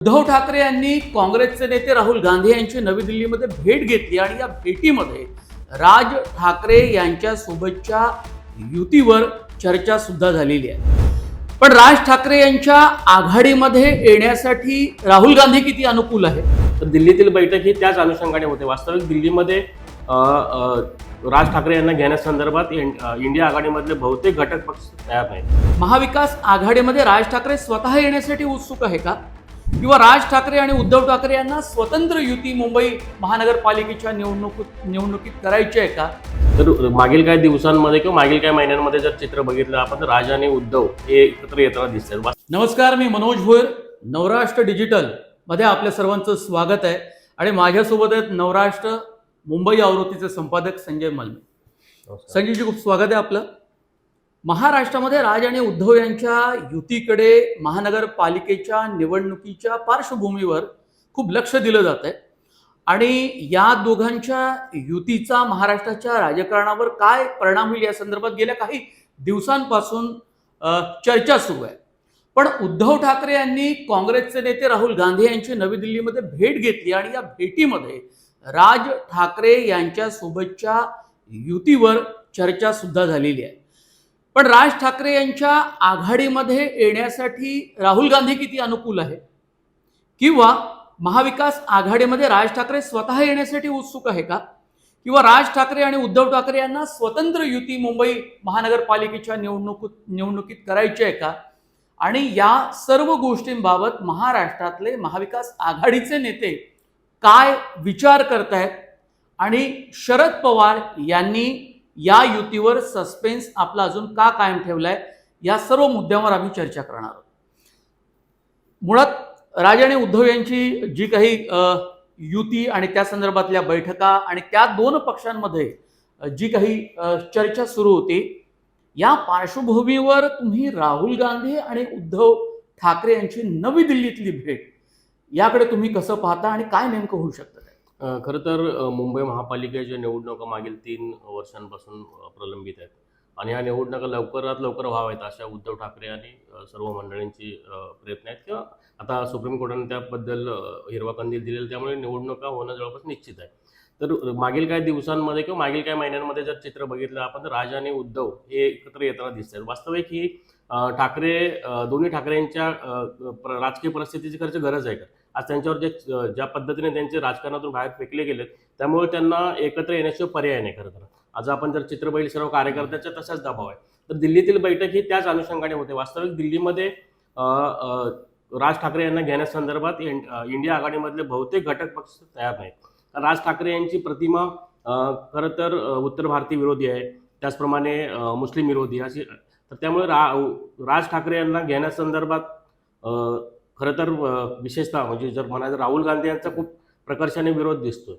उद्धव ठाकरे यांनी काँग्रेसचे नेते राहुल गांधी यांची नवी दिल्लीमध्ये भेट घेतली आणि या भेटीमध्ये राज ठाकरे यांच्या सोबतच्या युतीवर चर्चा सुद्धा झालेली आहे. पण राज ठाकरे यांच्या आघाडीमध्ये येण्यासाठी राहुल गांधी किती अनुकूल आहे तर दिल्लीतील बैठक ही त्याच अनुषंगाने होते. वास्तविक दिल्लीमध्ये राज ठाकरे यांना घेण्यासंदर्भात इंडिया आघाडीमधले बहुतेक घटक पक्ष तयार नाहीत. महाविकास आघाडीमध्ये राज ठाकरे स्वतः येण्यासाठी उत्सुक आहे का? किंवा राज ठाकरे आणि उद्धव ठाकरे यांना स्वतंत्र युती मुंबई महानगरपालिकेच्या निवडणूक निवडणुकीत करायची आहे का? तर मागील काही दिवसांमध्ये किंवा मागील काही महिन्यांमध्ये जर चित्र बघितलं आपण तर राज आणि उद्धव हे एकत्र येताना दिसतात नमस्कार मी मनोज भोयर नवराष्ट्र डिजिटलमध्ये आपल्या सर्वांचं स्वागत आहे. आणि माझ्यासोबत आहेत नवराष्ट्र मुंबई आवृत्तीचे संपादक संजय मलमे संजयजी खूप स्वागत आहे आपलं. महाराष्ट्रामध्ये राज आणि उद्धव यांच्या युतीकडे महानगरपालिकेच्या निवडणुकीच्या पार्श्वभूमीवर खूप लक्ष दिलं जात आहे. आणि या दोघांच्या युतीचा महाराष्ट्राच्या राजकारणावर काय परिणाम होईल या संदर्भात गेल्या काही दिवसांपासून चर्चा सुरू आहे. पण उद्धव ठाकरे यांनी काँग्रेसचे नेते राहुल गांधी यांची नवी दिल्लीमध्ये भेट घेतली आणि या भेटीमध्ये राज ठाकरे यांच्या सोबतच्या युतीवर चर्चा सुद्धा झालेली आहे. पण राज ठाकरे यांच्या आघाडीमध्ये येण्यासाठी राहुल गांधी किती अनुकूल आहे? किंवा महाविकास आघाडीमध्ये राज ठाकरे स्वतः येण्यासाठी उत्सुक आहे का? किंवा राज ठाकरे आणि उद्धव ठाकरे यांना स्वतंत्र युती मुंबई महानगरपालिकेच्या निवडणुकीत निवडणुकीत करायची आहे का? आणि या सर्व गोष्टींबाबत महाराष्ट्रातले महाविकास आघाडीचे नेते काय विचार करतायत? आणि शरद पवार यांनी या युतीवर सस्पेन्स आपला अजून का कायम ठेवलाय या सर्व मुद्द्यांवर आम्ही चर्चा करणार आहोत. मुळात राज आणि उद्धव यांची जी काही युती आणि त्या संदर्भातल्या बैठका आणि त्या दोन पक्षांमध्ये जी काही चर्चा सुरू होती या पार्श्वभूमीवर तुम्ही राहुल गांधी आणि उद्धव ठाकरे यांची नवी दिल्लीतली भेट याकडे तुम्ही कसं पाहता आणि काय नेमकं होऊ शकतं खरं तर मुंबई महापालिकेच्या निवडणुका मागील तीन वर्षांपासून प्रलंबित आहेत. आणि या निवडणुका लवकरात लवकर व्हाव्यात अशा उद्धव ठाकरे आणि सर्व मंडळींची प्रयत्न आहेत. किंवा आता सुप्रीम कोर्टाने त्याबद्दल हिरवा कंदील दिलेला त्यामुळे निवडणुका होणं जवळपास निश्चित आहे. तर मागील काही दिवसांमध्ये किंवा मागील काही महिन्यांमध्ये जर चित्र बघितलं आपण तर राज आणि उद्धव हे एकत्र येताना दिसतात वास्तविक ही ठाकरे दोन्ही ठाकरेंच्या प्र- राजकीय परिस्थितीची खरंच गरज आहे का? आज त्यांच्यावर जे ज्या पद्धतीने त्यांचे राजकारणातून बाहेर फेकले गेलेत त्यामुळे त्यांना एकत्र येण्याशिवाय पर्याय नाही खरं तर. आज आपण जर चित्र सर्व कार्यकर्त्याचा तसाच दबाव आहे. तर दिल्लीतील बैठक ही त्याच अनुषंगाने होते. वास्तविक दिल्लीमध्ये राज ठाकरे यांना घेण्यासंदर्भात इंडिया आघाडीमधले बहुतेक घटक पक्ष तयार नाहीत. कारण राज ठाकरे यांची प्रतिमा खरं तर उत्तर भारतीय विरोधी आहे. त्याचप्रमाणे मुस्लिम विरोधी अशी तर त्यामुळे रा राज ठाकरे यांना घेण्यासंदर्भात खरं तर विशेषतः म्हणजे जर म्हणायचं राहुल गांधी यांचा खूप प्रकर्षाने विरोध दिसतोय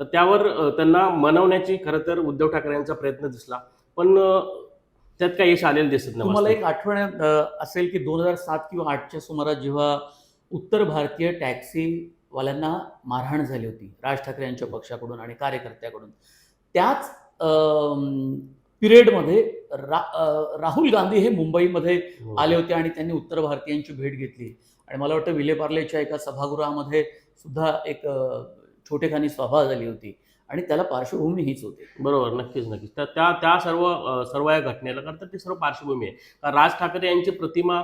तर त्यावर त्यांना मनवण्याची खरं तर उद्धव ठाकरे यांचा प्रयत्न दिसला पण त्यात काही यश आलेलं दिसत नाही वास्तविक. एक आठवण असेल की दोन हजार सात किंवा आठच्या सुमारास जेव्हा उत्तर भारतीय टॅक्सीवाल्यांना मारहाण झाली होती राज ठाकरे यांच्या पक्षाकडून आणि कार्यकर्त्याकडून त्याच पिरियडमध्ये रा राहुल गांधी हे मुंबईमध्ये हो. आले होते आणि त्यांनी उत्तर भारतीयांची भेट घेतली आणि मला वाटतं विलेपार्लेच्या एका सभागृहामध्ये सुद्धा एक छोटेखानी सभा झाली होती. आणि त्याला पार्श्वभूमी हीच होती. बरोबर नक्कीच नक्कीच. तर त्या त्या सर्व सर्व या घटनेला खरं तर ती सर्व पार्श्वभूमी आहे. कारण राज ठाकरे यांची प्रतिमा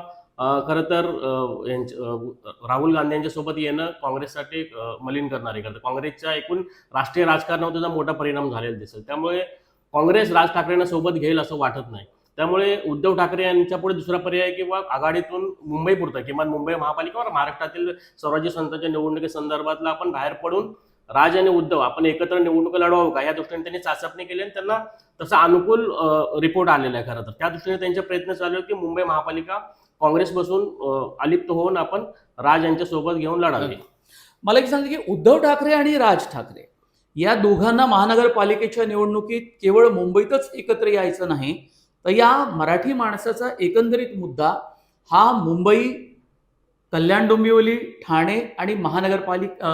खरं तर राहुल गांधी यांच्यासोबत येणं काँग्रेससाठी मलिन करणारे करतं काँग्रेसच्या एकूण राष्ट्रीय राजकारणावर त्याचा मोठा परिणाम झालेला दिसेल. त्यामुळे काँग्रेस राज ठाकरेंना सोबत घेईल असं वाटत नाही. त्यामुळे उद्धव ठाकरे यांच्या पुढे दुसरा पर्याय किंवा आघाडीतून मुंबई पुरतं किमान मुंबई महापालिका महाराष्ट्रातील स्वराज्य संस्थांच्या निवडणुकीसंदर्भातला आपण बाहेर पडून राज आणि उद्धव आपण एकत्र निवडणुका लढवावं का? या दृष्टीने त्यांनी चाचपणी केली आणि त्यांना तसा अनुकूल रिपोर्ट आलेला आहे खरं तर. त्या दृष्टीने त्यांचे प्रयत्न चालू आहेत की मुंबई महापालिका काँग्रेसपासून अलिप्त होऊन आपण राज यांच्या सोबत घेऊन लढावे. मला एक सांगते की उद्धव ठाकरे आणि राज ठाकरे या दोघांना महानगरपालिकेच्या निवडणुकीत केवळ मुंबईतच एकत्र यायचं नाही तर या मराठी माणसाचा एकंदरीत मुद्दा हा मुंबई कल्याण डोंबिवली ठाणे आणि महानगरपालिका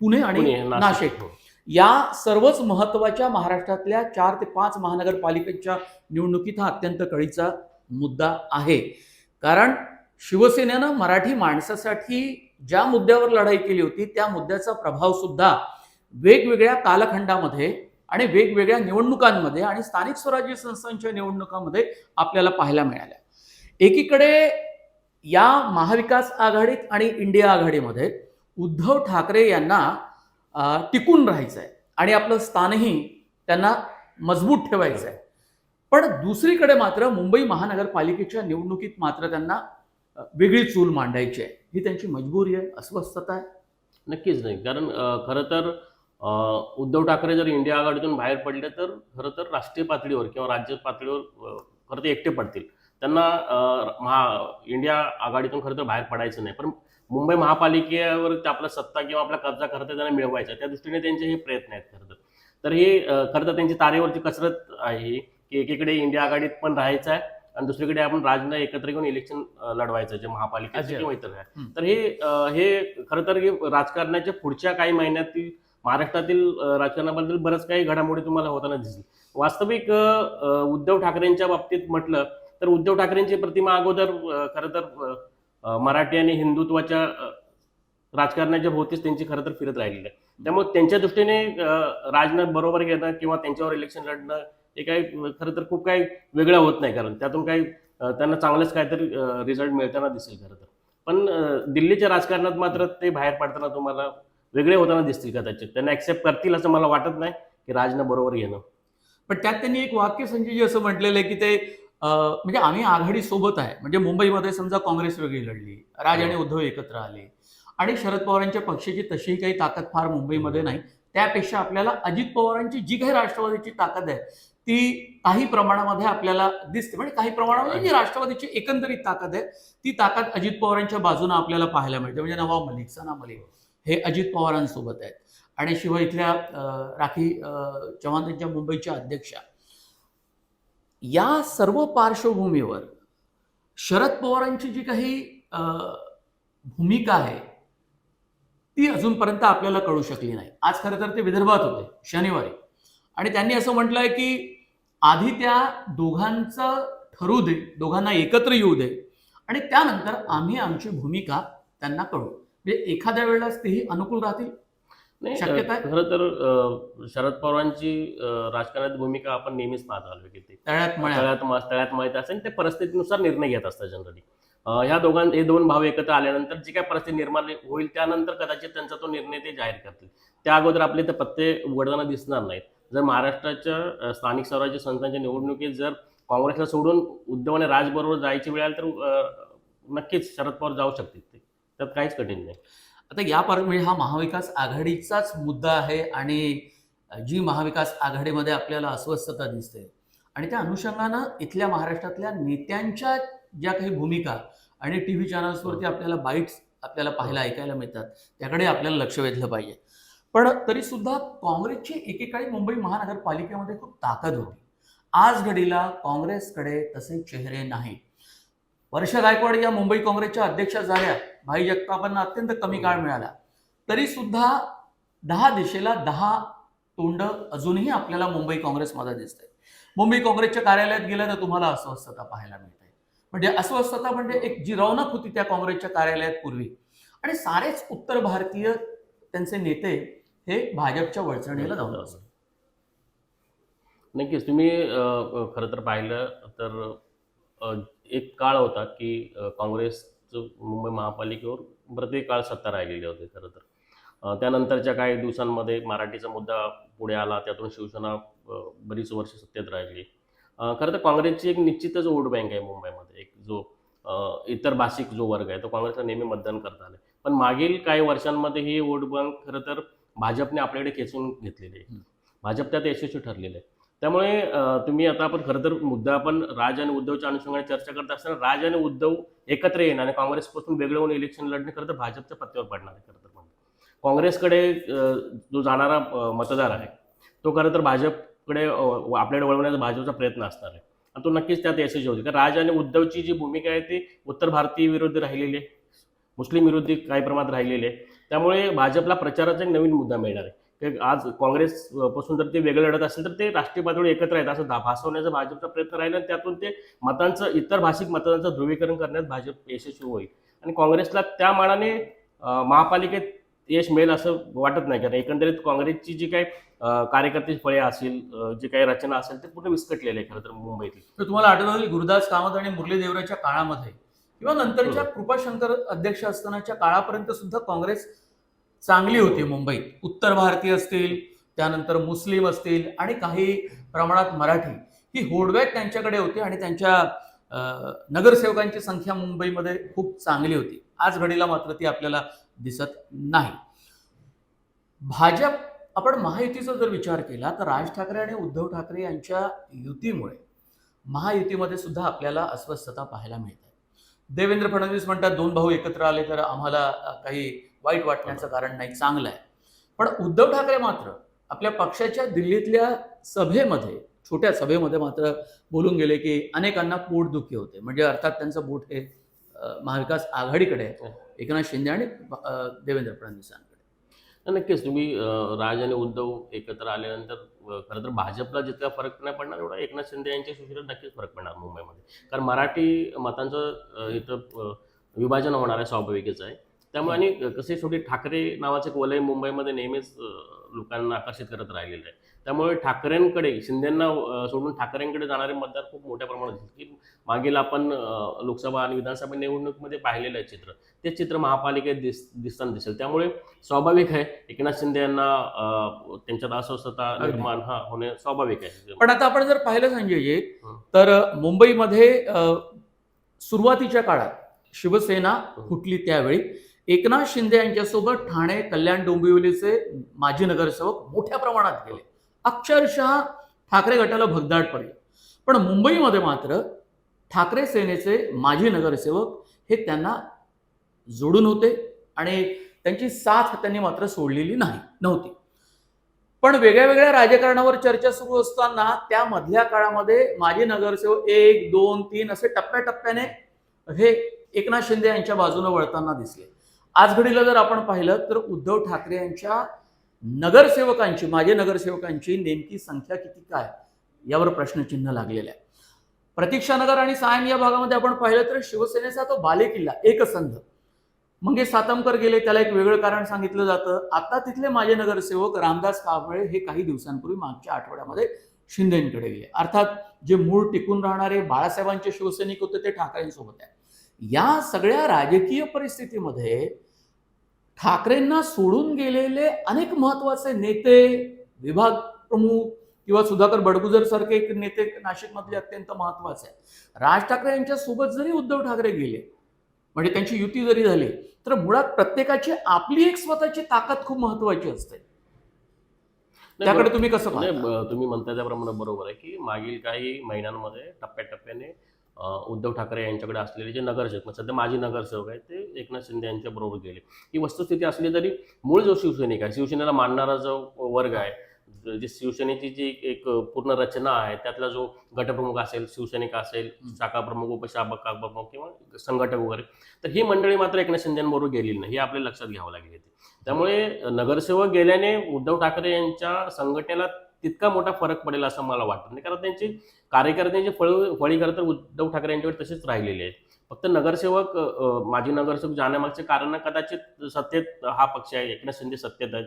पुणे आणि नाशिक हो. या सर्वच महत्त्वाच्या महाराष्ट्रातल्या चार ते पाच महानगरपालिकेच्या निवडणुकीत हा अत्यंत कळीचा मुद्दा आहे कारण शिवसेनेनं मराठी माणसासाठी ज्या मुद्द्यावर लढाई केली होती त्या मुद्द्याचा प्रभाव सुद्धा वेगवेगळ्या कालखंडामध्ये आणि वेगवेगळ्या निवडणुकांमध्ये आणि स्थानिक स्वराज्य संस्थांच्या निवडणुकांमध्ये आपल्याला पाहायला मिळाल्या. एकीकडे या महाविकास आघाडीत आणि इंडिया आघाडीमध्ये उद्धव ठाकरे यांना टिकून राहायचं आहे आणि आपलं स्थानही त्यांना मजबूत ठेवायचं आहे पण दुसरीकडे मात्र मुंबई महानगरपालिकेच्या निवडणुकीत मात्र त्यांना वेगळी चूल मांडायची आहे. ही त्यांची मजबुरी आहे अस्वस्थता आहे. नक्कीच नाही. कारण खरं तर उद्धव ठाकरे जर इंडिया आघाडीतून बाहेर पडले तर खरं तर राष्ट्रीय पातळीवर किंवा राज्य पातळीवर खरं ते एकटे पडतील त्यांना महा इंडिया आघाडीतून खरं तर बाहेर पडायचं नाही पण मुंबई महापालिकेवर ते आपला सत्ता किंवा आपला कब्जा खरं तर त्यांना मिळवायचा. त्या दृष्टीने त्यांचे हे प्रयत्न आहेत खरं तर तर हे खरं तर त्यांची तारेवरची कसरत आहे की एकीकडे इंडिया आघाडीत पण राहायचं आहे आणि दुसरीकडे आपण राजनं एकत्र घेऊन इलेक्शन लढवायचं जे महापालिकेचे. किंवा इतर आहे. तर हे हे खरं तर राजकारणाच्या पुढच्या काही महिन्यातील महाराष्ट्रातील राजकारणाबद्दल बरंच काही घडामोडी तुम्हाला होताना दिसली. वास्तविक उद्धव ठाकरेंच्या बाबतीत म्हटलं तर उद्धव ठाकरेंची प्रतिमा अगोदर खरं तर मराठी आणि हिंदुत्वाच्या राजकारणाच्या भोवतीच त्यांची खरं तर फिरत राहिलेली आहे. त्यामुळे त्यांच्या दृष्टीने राजनाथ बरोबर घेणं किंवा त्यांच्यावर इलेक्शन लढणं हे काही खरं तर खूप काही वेगळं होत नाही. कारण त्यातून काही त्यांना चांगलंच काहीतरी रिझल्ट मिळताना दिसेल खरं तर. पण दिल्लीच्या राजकारणात मात्र ते बाहेर पडताना तुम्हाला वेगळे होताना दिसतील कदाचित. त्यांना ऍक्सेप्ट करतील असं मला वाटत नाही की राजनं बरोबर घेणं. पण त्यात त्यांनी एक वाक्य संजयजी असं म्हटलेलं आहे की ते म्हणजे आम्ही आघाडी सोबत आहे. म्हणजे मुंबईमध्ये समजा काँग्रेस वेगळी लढली राज आणि उद्धव एकत्र आले. आणि शरद पवारांच्या पक्षाची तशीही काही ताकद फार मुंबईमध्ये नाही. त्यापेक्षा आपल्याला अजित पवारांची जी काही राष्ट्रवादीची ताकद आहे ती काही प्रमाणामध्ये आपल्याला दिसते. म्हणजे काही प्रमाणामध्ये जी राष्ट्रवादीची एकंदरीत ताकद आहे ती ताकद अजित पवारांच्या बाजूने आपल्याला पाहायला मिळते. म्हणजे नवाब मलिक सना मलिक. हे अजित पवारांसोबत आहेत. आणि शिवाय इथल्या अं, राखी अं, चव्हाण यांच्या मुंबईच्या अध्यक्षा. या सर्व पार्श्वभूमीवर शरद पवारांची जी काही अं, भूमिका आहे ती अजूनपर्यंत आपल्याला कळू शकली नाही. आज खरं तर ते विदर्भात होते शनिवारी. आणि त्यांनी असं म्हटलंय की आधी त्या दोघांचं ठरू दे दोघांना एकत्र येऊ दे. आणि त्यानंतर आम्ही आमची भूमिका त्यांना कळू म्हणजे एखाद्या वेळेलाच तेही अनुकूल राहतील? नाही शक्यता खरं तर शरद पवारांची राजकारणात भूमिका आपण नेहमीच पाहत आलो की ते तळ्यात तळ्यात माहिती असेल ते परिस्थितीनुसार निर्णय घेत असतात जनरली ह्या दोघां हे दोन भाव एकत्र आल्यानंतर जी काय परिस्थिती निर्माण होईल त्यानंतर कदाचित त्यांचा तो निर्णय ते जाहीर करतील. त्या अगोदर आपले ते पत्ते उघडताना दिसणार नाहीत. जर महाराष्ट्राच्या स्थानिक स्वराज्य संस्थांच्या निवडणुकीत जर काँग्रेसला सोडून उद्धव आणि राजबरोबर जायची वेळ आली तर नक्कीच शरद पवार जाऊ शकतील ते. त्यात काहीच कठीण नाही. आता या पार म्हणजे हा महाविकास आघाडीचाच मुद्दा आहे आणि जी महाविकास आघाडीमध्ये आपल्याला अस्वस्थता दिसते. आणि त्या अनुषंगानं इथल्या महाराष्ट्रातल्या नेत्यांच्या ज्या काही भूमिका आणि टी व्ही चॅनल्सवरती आपल्याला बाईट्स आपल्याला पाहायला ऐकायला मिळतात त्याकडे आपल्याला लक्ष वेधलं पाहिजे. पण तरी सुद्धा काँग्रेसची एकेकाळी मुंबई महानगरपालिकेमध्ये खूप ताकद होती. आज घडीला काँग्रेसकडे तसे चेहरे नाहीत. वर्षा गायकवाड या मुंबई काँग्रेसच्या अध्यक्षा झाल्या. भाई जगतापांना अत्यंत कमी काळ मिळाला. तरी सुद्धा दहा दिशेला दहा तोंड अजूनही आपल्याला मुंबई काँग्रेसमध्ये दिसते मुंबई काँग्रेसच्या कार्यालयात गेलं तर तुम्हाला अस्वस्थता पाहायला मिळते म्हणजे अस्वस्थता म्हणजे एक जी रौनक होती त्या काँग्रेसच्या कार्यालयात पूर्वी. आणि सारेच उत्तर भारतीय त्यांचे नेते हे भाजपच्या वळचणीला जाऊन बसले. नक्कीच. तुम्ही खरं तर पाहिलं तर एक काळ होता की काँग्रेसचं मुंबई महापालिकेवर प्रत्येक काळ सत्ता राहिलेली होती खरं तर. त्यानंतरच्या काही दिवसांमध्ये मराठीचा मुद्दा पुढे आला त्यातून शिवसेना बरीच वर्ष सत्तेत राहिली. खरं तर काँग्रेसची एक निश्चितच वोट बँक आहे मुंबईमध्ये. एक जो इतर भाषिक जो वर्ग आहे तो काँग्रेसला नेहमी मतदान करता आलं. पण मागील काही वर्षांमध्ये ही वोट बँक खरं तर भाजपने आपल्याकडे खेचून घेतलेली आहे. भाजप त्यात यशस्वी ठरलेलं आहे. त्यामुळे तुम्ही आता आपण खरं तर मुद्दा आपण राज आणि उद्धवच्या अनुषंगाने चर्चा करत असताना राज आणि उद्धव एकत्र येणं आणि काँग्रेसपासून वेगळं होऊन इलेक्शन लढणे खरं तर भाजपच्या पत्त्यावर पडणार आहे खरं तर म्हणजे काँग्रेसकडे जो जाणारा मतदार आहे तो खरं तर भाजपकडे आपल्याकडे वळवण्याचा भाजपचा प्रयत्न असणार आहे. आणि तो नक्कीच त्यात यशस्वी होईल. कारण राज आणि उद्धवची जी भूमिका आहे ती उत्तर भारतीय विरोधी राहिलेली आहे. मुस्लिम विरोधी काही प्रमाणात राहिलेली आहे. त्यामुळे भाजपला प्रचाराचा एक नवीन मुद्दा मिळणार आहे. की आज काँग्रेस पासून जर ते वेगळं लढत असेल तर ते राष्ट्रीय पातळीवर एकत्र आहेत. असं भासवण्याचा भाजपचा प्रयत्न राहिला आणि त्यातून ते मतांचं इतर भाषिक मतदानाचं ध्रुवीकरण करण्यात भाजप यशस्वी होईल. आणि काँग्रेसला त्या मानाने महापालिकेत यश मिळेल असं वाटत नाही. कारण एकंदरीत काँग्रेसची जी काही अं, कार्यकर्त्याची फळे असतील अं, जी काही रचना असेल ते पूर्ण विस्कटलेलं आहे खरं तर मुंबईतली. तर तुम्हाला आठवत असेल गुरुदास कामत आणि मुरली देवराच्या काळामध्ये. किंवा नंतरच्या कृपाशंकर अध्यक्ष असतानाच्या काळापर्यंत सुद्धा काँग्रेस चांगली होती मुंबईत. उत्तर भारतीय असतील त्यानंतर मुस्लिम असतील आणि काही प्रमाणात मराठी. ही होडबॅक त्यांच्याकडे होती आणि त्यांच्या नगरसेवकांची संख्या मुंबईमध्ये खूप चांगली होती. आज घडीला मात्र ती आपल्याला दिसत नाही. भाजप आपण महायुतीचा जर विचार केला तर राज ठाकरे आणि उद्धव ठाकरे यांच्या युतीमुळे महायुतीमध्ये सुद्धा आपल्याला अस्वस्थता पाहायला मिळते. देवेंद्र फडणवीस म्हणतात दोन भाऊ एकत्र आले तर आम्हाला काही वाईट वाटण्याचं कारण नाही चांगलं आहे. पण उद्धव ठाकरे मात्र आपल्या पक्षाच्या दिल्लीतल्या सभेमध्ये छोट्या सभेमध्ये मात्र बोलून गेले की अनेकांना पोटदुखी होते. म्हणजे अर्थात त्यांचं बोट हे महाविकास आघाडीकडे आहे. एकनाथ शिंदे आणि देवेंद्र फडणवीसांकडे. तर नक्कीच. तुम्ही राज आणि उद्धव एकत्र आल्यानंतर खरं तर भाजपला जितका फरक नाही पडणार एवढा एकनाथ शिंदे यांच्या सुशीला नक्कीच फरक पडणार मुंबईमध्ये. कारण मराठी मतांचं इथं विभाजन होणार आहे स्वाभाविकच आहे. त्यामुळे आणि कसे शेवटी ठाकरे नावाचं एक वलय मुंबईमध्ये नेहमीच लोकांना आकर्षित करत राहिलेलं आहे. त्यामुळे ठाकरेंकडे शिंदेंना सोडून ठाकरेंकडे जाणारे मतदार खूप मोठ्या प्रमाणात की मागील आपण लोकसभा आणि विधानसभा निवडणुकीमध्ये पाहिलेलं आहे चित्र. ते चित्र महापालिकेत दिस दिसताना दिसेल. त्यामुळे स्वाभाविक आहे एकनाथ शिंदे यांना त्यांच्यात अस्वस्थता. निर्माण हा होणे स्वाभाविक आहे. पण आता आपण जर पाहिलं संजयजी हं. तर मुंबईमध्ये सुरुवातीच्या काळात शिवसेना फुटली त्यावेळी. एकनाथ शिंदे यांच्यासोबत ठाणे कल्याण डोंबिवलीचे माजी नगरसेवक मोठ्या प्रमाणात गेले. अक्षरशः ठाकरे गटाला भगदाट पडले. पण मुंबईमध्ये मात्र ठाकरे सेनेचे माजी नगरसेवक हे त्यांना जोडून होते आणि त्यांची साथ त्यांनी मात्र सोडलेली नाही नव्हती. पण वेगळ्या वेगळ्या राजकारणावर चर्चा सुरू असताना त्यामधल्या काळामध्ये माजी नगरसेवक एक दोन तीन असे टप्प्याटप्प्याने हे एकनाथ शिंदे यांच्या बाजूने वळताना दिसले. आज घडीला जर आपण पाहिलं तर उद्धव ठाकरे यांच्या नगरसेवकांची माजी नगरसेवकांची नेमकी संख्या किती काय यावर प्रश्नचिन्ह लागलेलं आहे. प्रतीक्षानगर आणि सायन या भागामध्ये आपण पाहिलं तर शिवसेनेचा तो बालेकिल्ला एकसंध. मंगेश सातमकर गेले त्याला एक वेगळं कारण सांगितलं जातं. आता तिथले माझे नगरसेवक रामदास कांबळे हे काही दिवसांपूर्वी मागच्या आठवड्यामध्ये शिंदेकडे गेले. अर्थात जे मूळ टिकून राहणारे बाळासाहेबांचे शिवसैनिक होते ते ठाकरेंसोबत आहे या सगळ्या राजकीय परिस्थितीमध्ये ठाकरेंना सोडून गेलेले अनेक महत्त्वाचे नेते विभाग प्रमुख किंवा सुधाकर बडगुजर सारखे एक नेते नाशिकमधले अत्यंत महत्त्वाचे राज ठाकरे यांच्या सोबत जरी उद्धव ठाकरे गेले म्हणजे त्यांची युती जरी झाली तर मुळात प्रत्येकाची आपली एक स्वतःची ताकद खूप महत्वाची असते. त्याकडे तुम्ही कसं तुम्ही म्हणता त्याप्रमाणे बरोबर आहे की मागील काही महिन्यांमध्ये टप्प्याटप्प्याने उद्धव ठाकरे यांच्याकडे असलेले जे नगरसेवक सध्या माजी नगरसेवक आहेत ते एकनाथ शिंदे यांच्या बरोबर गेले. ही वस्तुस्थिती असली तरी मूळ जो शिवसैनिक आहे शिवसेनेला मानणारा जो वर्ग आहे जी शिवसेनेची जी एक पूर्ण रचना आहे त्यातला जो गटप्रमुख असेल शिवसैनिक असेल शाखा प्रमुख उपशाखा प्रमुख किंवा संघटक वगैरे तर ही मंडळी मात्र एकनाथ शिंदेबरोबर गेलेली नाही हे आपल्याला लक्षात घ्यावं लागेल. त्यामुळे नगरसेवक गेल्याने उद्धव ठाकरे यांच्या संघटनेला तितका मोठा फरक पडेल असं मला वाटत. नाही कारण त्यांची कार्यकर्त्यांचे फळ फळी खरं तर उद्धव ठाकरे यांच्याकडे तसेच राहिलेले आहेत. फक्त नगरसेवक माजी नगरसेवक जाण्यामागचे कारण कदाचित सत्तेत हा पक्ष आहे. एकनाथ शिंदे सत्तेत आहेत.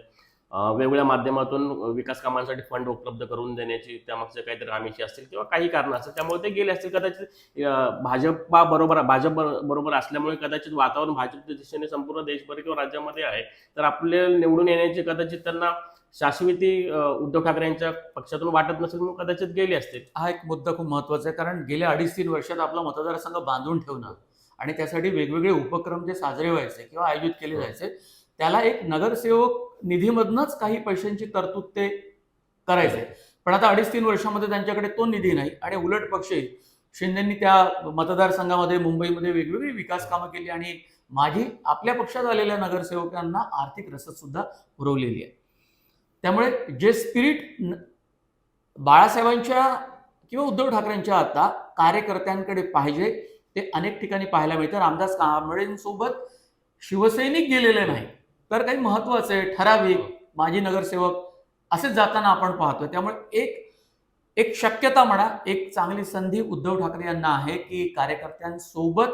वेगवेगळ्या माध्यमातून विकास कामांसाठी फंड उपलब्ध करून देण्याची त्यामागचे काहीतरी आमिषी असतील किंवा काही कारण असतील. त्यामुळे ते गेले असतील. कदाचित भाजपा बरोबर भाजप बरोबर असल्यामुळे कदाचित वातावरण भाजपच्या दिशेने संपूर्ण देशभर किंवा राज्यामध्ये आहे. तर आपले निवडून येण्याची कदाचित त्यांना शाश्वती उद्धव ठाकरे यांच्या पक्षातून वाटत नसेल म्हणून कदाचित गेले असतील. हा एक मुद्दा खूप महत्त्वाचा आहे कारण गेल्या अडीच तीन वर्षात आपला मतदारसंघ बांधून ठेवणं आणि त्यासाठी वेगवेगळे उपक्रम जे साजरे व्हायचे किंवा आयोजित केले जायचे त्याला एक नगरसेवक निधीमधनच काही पैशांची तरतूद ते करायचे. पण आता अडीच तीन वर्षामध्ये त्यांच्याकडे तो निधी नाही आणि उलट पक्षी शिंदेंनी त्या मतदारसंघामध्ये मुंबईमध्ये वेगवेगळी विकास कामं केली आणि माझी आपल्या पक्षात आलेल्या नगरसेवकांना आर्थिक रसद सुद्धा पुरवलेली आहे. त्यामुळे जे स्पिरिट बाळासाहेबांच्या किंवा उद्धव ठाकरेंच्या आता कार्यकर्त्यांकडे पाहिजे ते अनेक ठिकाणी पाहायला मिळतं. रामदास कांबळेंसोबत शिवसैनिक गेलेले नाही. तर काही महत्त्वाचे ठराविक माजी नगरसेवक असेच जाताना आपण पाहतो त्यामुळे एक एक शक्यता म्हणा एक चांगली संधी उद्धव ठाकरे यांना आहे की कार्यकर्त्यांसोबत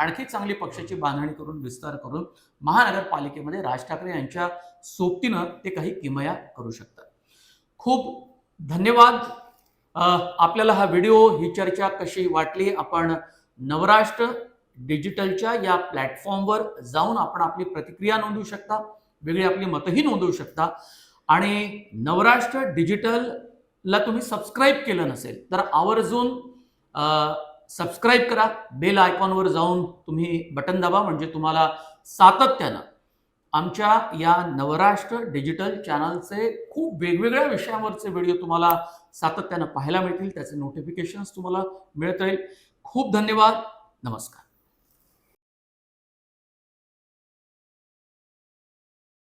आणखी चांगली पक्षाची बांधणी करून विस्तार करून महानगरपालिकेमध्ये राज ठाकरे यांच्या सोबतीनं ते काही किमया करू शकतात. खूप धन्यवाद. आपल्याला हा व्हिडिओ ही चर्चा कशी वाटली आपण नवराष्ट्र डिजिटलच्या या प्लॅटफॉर्मवर जाऊन आपण आपली प्रतिक्रिया नोंदवू शकता वेगळी आपली मतही नोंदवू शकता. आणि नवराष्ट्र डिजिटलला तुम्ही सबस्क्राईब केलं नसेल तर आवर्जून सबस्क्राईब करा. बेल आयकॉनवर जाऊन तुम्ही बटन दाबा. म्हणजे तुम्हाला सातत्यानं आमच्या या नवराष्ट्र डिजिटल चॅनलचे खूप वेगवेगळ्या विषयांवरचे व्हिडिओ तुम्हाला सातत्यानं पाहायला मिळतील. त्याचे नोटिफिकेशन्स तुम्हाला मिळत राहील. खूप धन्यवाद. नमस्कार.